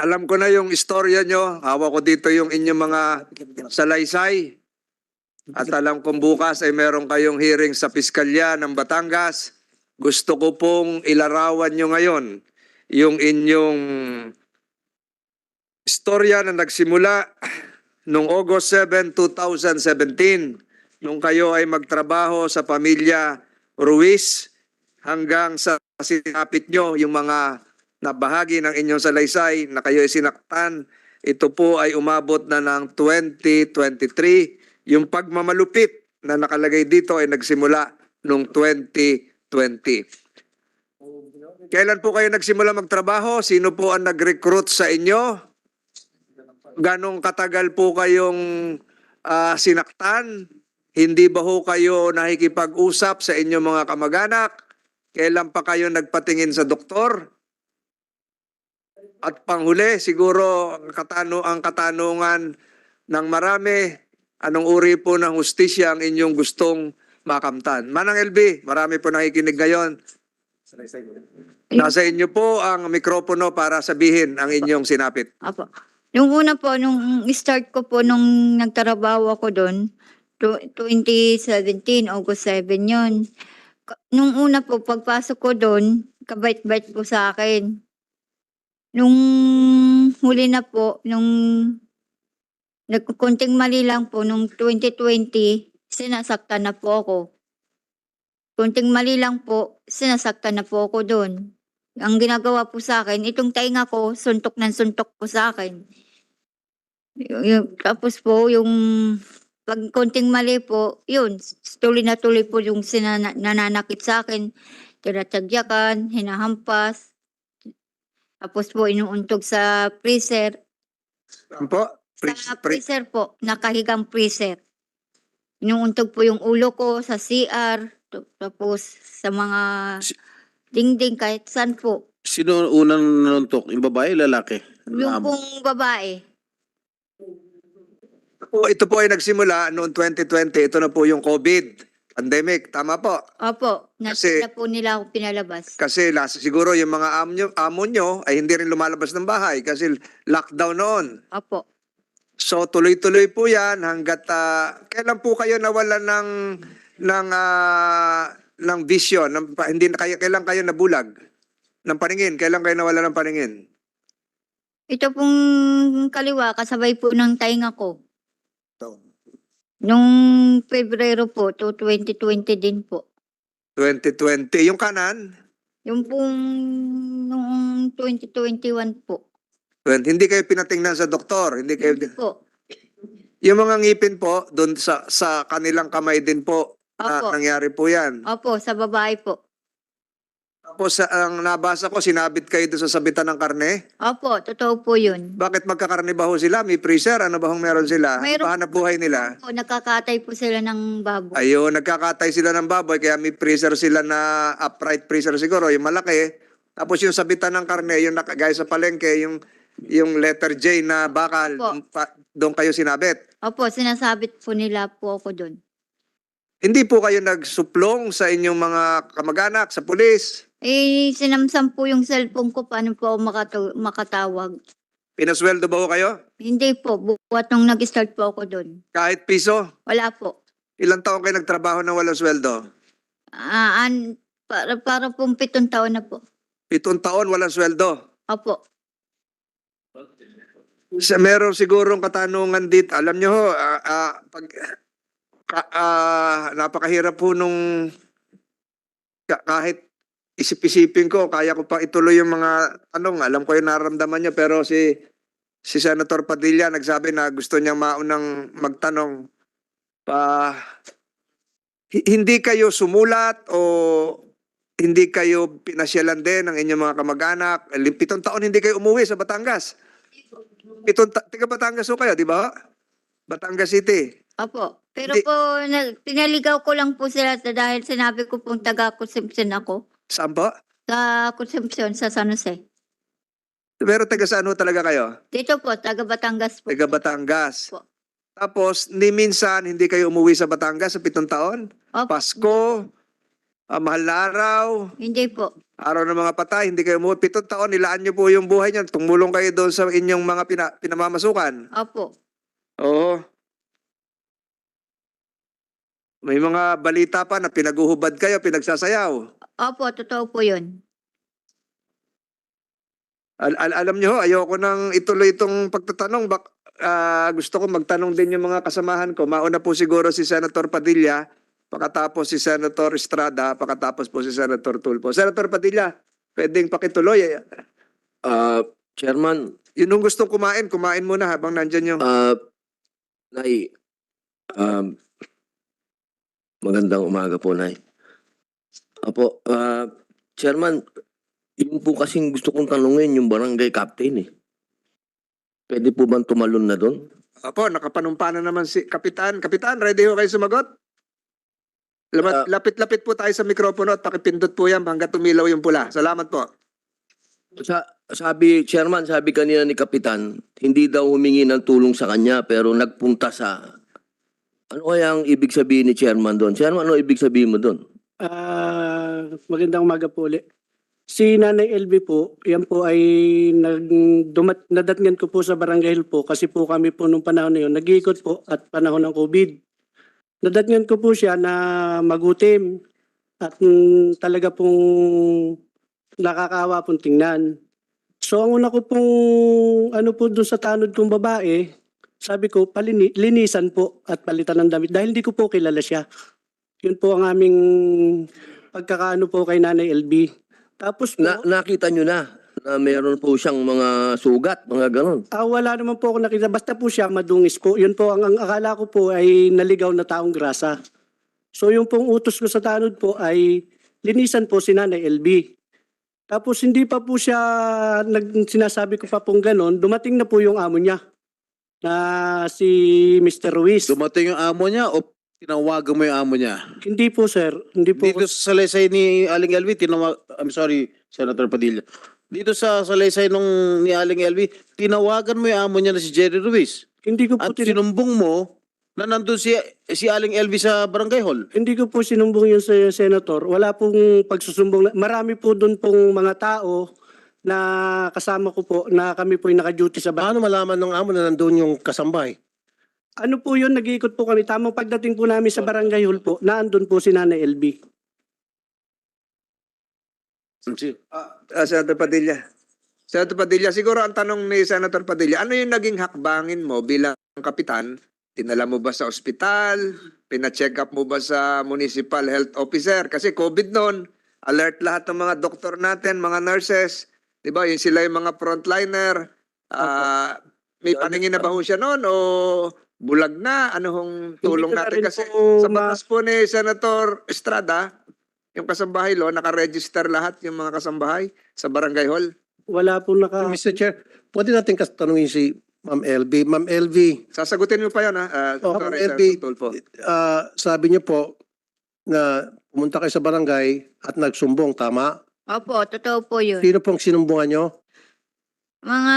Alam ko na yung istorya nyo. Hawa ko dito yung inyong mga salaysay. At alam kong bukas ay meron kayong hearing sa Piskalya ng Batangas. Gusto ko pong ilarawan nyo ngayon yung inyong istorya na nagsimula noong August 7, 2017 nung kayo ay magtrabaho sa pamilya Ruiz hanggang sa sinapit nyo yung mga na bahagi ng inyong salaysay na kayo ay sinaktan. Ito po ay umabot na ng 2023. Yung pagmamalupit na nakalagay dito ay nagsimula noong 2020. Kailan po kayo nagsimula magtrabaho? Sino po ang nag-recruit sa inyo? Ganong katagal po kayong ah, sinaktan? Hindi ba ho kayo nakikipag-usap sa inyong mga kamag-anak? Kailan pa kayo nagpatingin sa doktor? At panghuli, siguro ang katano ang katanungan ng marami, anong uri po ng hustisya ang inyong gustong makamtan? Manang LB, marami po nakikinig ngayon. Nasa inyo po ang mikropono para sabihin ang inyong sinapit. Apo. Nung una po, nung start ko po, nung nagtrabaho ako doon, tw- 2017, August 7 yun. Ka- Nung una po, pagpasok ko doon, kabait-bait po sa akin. Nung huli na po, nung nagkukunting mali lang po, nung 2020, sinasaktan na po ako. Kunting mali lang po, sinasaktan na po ako doon. Ang ginagawa po sa akin, itong tainga ko, suntok ng suntok po sa akin. Y- yung- tapos po, yung pag konting mali po, yun, tuloy na tuloy po yung sinana, nananakit sa akin. Tinatagyakan, hinahampas. Tapos po, inuuntog sa freezer. Ano po? Pre- Sa pre- freezer po, nakahigang freezer. Inuuntog po yung ulo ko sa CR. Tapos sa mga Si- dingding kahit saan po. Sino unang nanuntok? Yung babae, lalaki? Yung pong babae. po, ito po ay nagsimula noong 2020. Ito na po yung COVID pandemic. Tama po. Opo, na, Kasi- na po nila ako pinalabas. Kasi last, siguro yung mga amo nyo, amo nyo ay hindi rin lumalabas ng bahay kasi lockdown noon. Opo. So tuloy-tuloy po 'yan hangga't ah, kailan po kayo nawala ng ng ah, ng vision, ng, pa- hindi na kayo kailan kayo nabulag ng paningin? Kailan kayo nawala ng paningin? Ito pong kaliwa, kasabay po ng tainga ko. Nung Pebrero po, to 2020 din po. 2020. Yung kanan, Yung pong noong 2021 po. 20, hindi kayo pinatingnan sa doktor, hindi kayo Po. Yung mga ngipin po doon sa sa kanilang kamay din po na Opo. nangyari po 'yan. Opo, sa babae po. Tapos sa ang nabasa ko sinabit kayo doon sa sabitan ng karne. Opo, totoo po yun. Bakit magkakarne ba ho sila? May freezer? Ano ba hong meron sila? Mayroon- Pahanap buhay nila? Po, nakakatay po sila ng baboy. Ayun, nagkakatay sila ng baboy kaya may freezer sila na upright freezer siguro, yung malaki. Tapos yung sabitan ng karne, yung nakagaya sa palengke, yung yung letter J na bakal, Opo. pa- doon kayo sinabit. Opo, sinasabit po nila po ako doon. Hindi po kayo nagsuplong sa inyong mga kamag-anak, sa pulis. Eh, sinamsam po yung cellphone ko, paano po ako makatu- makatawag. Pinasweldo ba ho kayo? Hindi po, buwat nung nag-start po ako doon. Kahit piso? Wala po. Ilang taon kayo nagtrabaho na walang sweldo? Ah, an, para, para pong pitong taon na po. Pitong taon walang sweldo. Opo. Sa meron sigurong katanungan dito. Alam nyo ho, ah, ah, pag, ka, ah, napakahirap po nung ka- kahit isip-isipin ko, kaya ko pa ituloy yung mga tanong. Alam ko yung nararamdaman nyo, pero si si Senator Padilla nagsabi na gusto niyang maunang magtanong pa hi- hindi kayo sumulat o hindi kayo pinasyalan din ng inyong mga kamag-anak. Lim- Pitong taon hindi kayo umuwi sa Batangas. Pitong ta- taga Batangas ho kayo, di ba? Batangas City. Opo. Pero Hindi. po, na, pinaligaw ko lang po sila sa- dahil sinabi ko pong taga-consumption ako. Saan po? Sa consumption sa San Jose. Pero taga saan ho talaga kayo? Dito po, taga Batangas po. Taga Batangas. Po. Tapos, ni minsan hindi kayo umuwi sa Batangas sa pitong taon? Opo. Pasko, ah, mahal na araw, Hindi po. araw ng mga patay, hindi kayo umuwi. Pitong taon, nilaan niyo po yung buhay niyan. Tumulong kayo doon sa inyong mga pina- pinamamasukan. Opo. Oo. May mga balita pa na pinaguhubad kayo, pinagsasayaw. Opo, totoo po yun. Al- al- alam niyo ho, ayoko nang ituloy itong pagtatanong. Bak ah, gusto ko magtanong din yung mga kasamahan ko. Mauna po siguro si Senator Padilla, pakatapos si Senator Estrada, pakatapos po si Senator Tulfo. Senator Padilla, pwedeng pakituloy. eh. Ah, Chairman, Yun yung gustong kumain, kumain muna habang nandyan yung... ah, Nay, um, magandang umaga po, Nay. Apo, ah, Chairman, yun po kasing gusto kong tanungin yung barangay captain eh. Pwede po bang tumalon na doon? Apo, nakapanumpa na naman si Kapitan. Kapitan, ready ho kayo sumagot? Lamat- Ah. Lapit-lapit po tayo sa mikropono at pakipindot po yan hanggang tumilaw yung pula. Salamat po. Sa, sabi, Chairman, sabi kanina ni Kapitan, hindi daw humingi ng tulong sa kanya pero nagpunta sa... Ano kaya ang ibig sabihin ni Chairman doon? Chairman, ano ibig sabihin mo doon? Ah, magandang umaga po ulit. Si Nanay LB po, yan po ay nag, dumat, nadatngan ko po sa Barangay po kasi po kami po nung panahon na yun, nag-iikot po at panahon ng COVID. Nadatngan ko po siya na magutim at mm, talaga pong nakakaawa pong tingnan. So ang una ko pong ano po dun sa tanod kong babae, sabi ko palini, linisan po at palitan ng damit dahil hindi ko po kilala siya. Yun po ang aming pagkakaano po kay Nanay LB. Tapos po, Na, nakita nyo na na meron po siyang mga sugat, mga ganon. ah, wala naman po ako nakita. Basta po siya madungis po. Yun po, ang, ang akala ko po ay naligaw na taong grasa. So yung pong utos ko sa tanod po ay linisan po si Nanay LB. Tapos hindi pa po siya, nag, sinasabi ko pa pong ganon, dumating na po yung amo niya na si Mr. Ruiz. Dumating yung amo niya o tinawagan mo yung amo niya? hindi po sir, hindi po. Dito sa salaysay ni Aling Elvi, tinawag, I'm sorry, Senator Padilla. Dito sa salaysay nung ni Aling Elvi, tinawagan mo yung amo niya na si Jerry Ruiz. hindi ko po At tin- sinumbong mo na nandun si, si Aling Elvi sa barangay hall. Hindi ko po sinumbong yun sa senator. Wala pong pagsusumbong. Marami po doon pong mga tao na kasama ko po na kami po yung naka-duty sa bahay. Paano malaman ng amo na nandun yung kasambay? Ano po yun, nag-iikot po kami. Tamang pagdating po namin sa barangay hall po, naandun po si Nanay LB. Ah, Senator Padilla. Senator Padilla, siguro ang tanong ni Senator Padilla, ano yung naging hakbangin mo bilang kapitan? Tinala mo ba sa ospital? Pina-check up mo ba sa municipal health officer? Kasi COVID noon, alert lahat ng mga doktor natin, mga nurses. Di ba? Yung sila yung mga frontliner. Ah, may paningin na ba siya noon o bulag na? Ano hong tulong Hindi ko na natin? rin Kasi po sa ma- batas po ni Senator Estrada, yung kasambahay law, nakaregister lahat yung mga kasambahay sa barangay hall. Wala po naka... Mr. Chair, pwede natin kas- tanungin si Ma'am LB. Ma'am LB, Sasagutin mo pa yan, ha? Ah, Oh, sorry, Ma'am Senator LB. Tulfo. ah, sabi niyo po na pumunta kayo sa barangay at nagsumbong, tama? Opo, totoo po yun. Sino pong sinumbungan niyo? Mga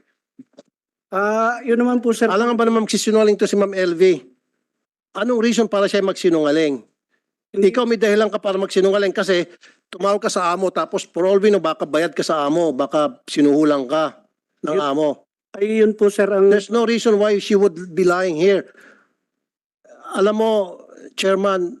Ah, yun naman po sir. Alam nga ba naman magsisinungaling to si Ma'am LV? Anong reason para siya magsinungaling? Ikaw may dahilan ka para magsinungaling kasi tumawag ka sa amo tapos for all we know, baka bayad ka sa amo, baka sinuhulang ka ng Yun- amo. Ay yun po sir ang There's no reason why she would be lying here. Alam mo, Chairman,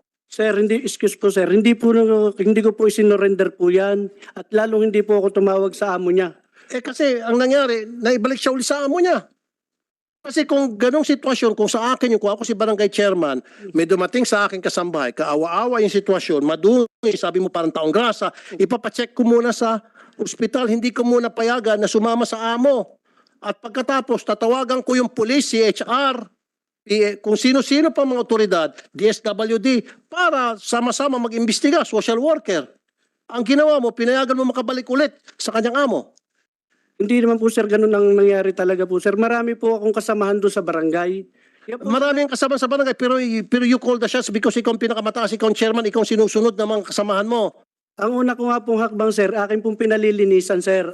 Sir, hindi, excuse po sir, hindi po, hindi ko po isinorender po yan. At lalong hindi po ako tumawag sa amo niya. Eh kasi ang nangyari, naibalik siya uli sa amo niya. Kasi kung ganong sitwasyon, kung sa akin yung kung ako si barangay chairman, may dumating sa akin kasambahay, kaawa-awa yung sitwasyon, madumi, sabi mo parang taong grasa, ipapacheck ko muna sa ospital, hindi ko muna payagan na sumama sa amo. At pagkatapos, tatawagan ko yung police, si HR, eh, kung sino-sino pa mga otoridad, DSWD, para sama-sama mag-imbestiga, social worker. Ang ginawa mo, pinayagan mo makabalik ulit sa kanyang amo. Hindi naman po sir, ganun ang nangyari talaga po sir. Marami po akong kasamahan doon sa barangay. Po, Maraming kasama sa barangay pero pero you call the shots because ikaw ang pinakamataas, ikaw ang chairman, ikaw ang sinusunod ng mga kasamahan mo. ang una ko nga pong hakbang sir, akin pong pinalilinisan sir.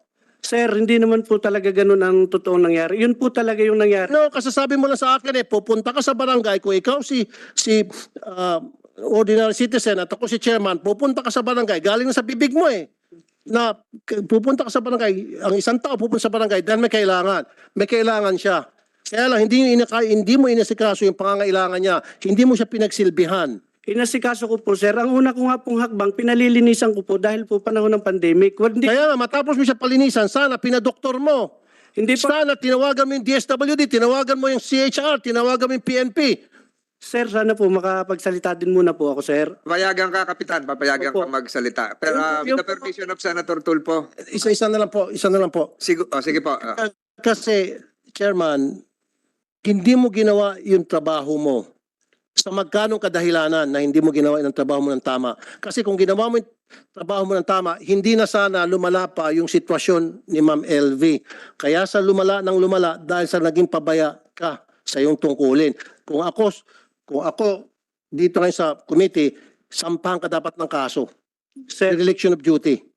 Sir hindi naman po talaga ganun ang totoong nangyari yun po talaga yung nangyari No, kasasabi mo lang sa akin eh, pupunta ka sa barangay kung ikaw si si ah, ordinary citizen at ako si chairman, pupunta ka sa barangay, galing na sa bibig mo eh na pupunta ka sa barangay, ang isang tao pupunta sa barangay dahil may kailangan. May kailangan siya. Kaya lang, hindi, inaka, hindi mo inasikaso yung pangangailangan niya. Hindi mo siya pinagsilbihan. Inasikaso ko po sir ang una ko nga pong hakbang pinalilinisan ko po dahil po panahon ng pandemic hindi, Kaya nga, matapos mo siya palinisan, sana pinadoktor mo. hindi po Sana tinawagan mo yung DSWD, tinawagan mo yung CHR, tinawagan mo yung PNP. sir sana po makapagsalita din muna po ako sir Papayagan ka, Kapitan. Papayagan Opo. ka magsalita. Pero uh, with Yung- the permission of Senator Tulfo. Isa-isa na lang po, isa na lang po. Sigo, oh, sige po. ah. Kasi, Chairman, hindi mo ginawa yung trabaho mo. Sa magkanong kadahilanan na hindi mo ginawa yung trabaho mo ng tama. Kasi kung ginawa mo yung trabaho mo ng tama, hindi na sana lumala pa yung sitwasyon ni Ma'am LV. Kaya sa lumala ng lumala dahil sa naging pabaya ka sa iyong tungkulin. Kung ako, kung ako dito ngayon sa committee, sampahan ka dapat ng kaso. Dereliction of duty.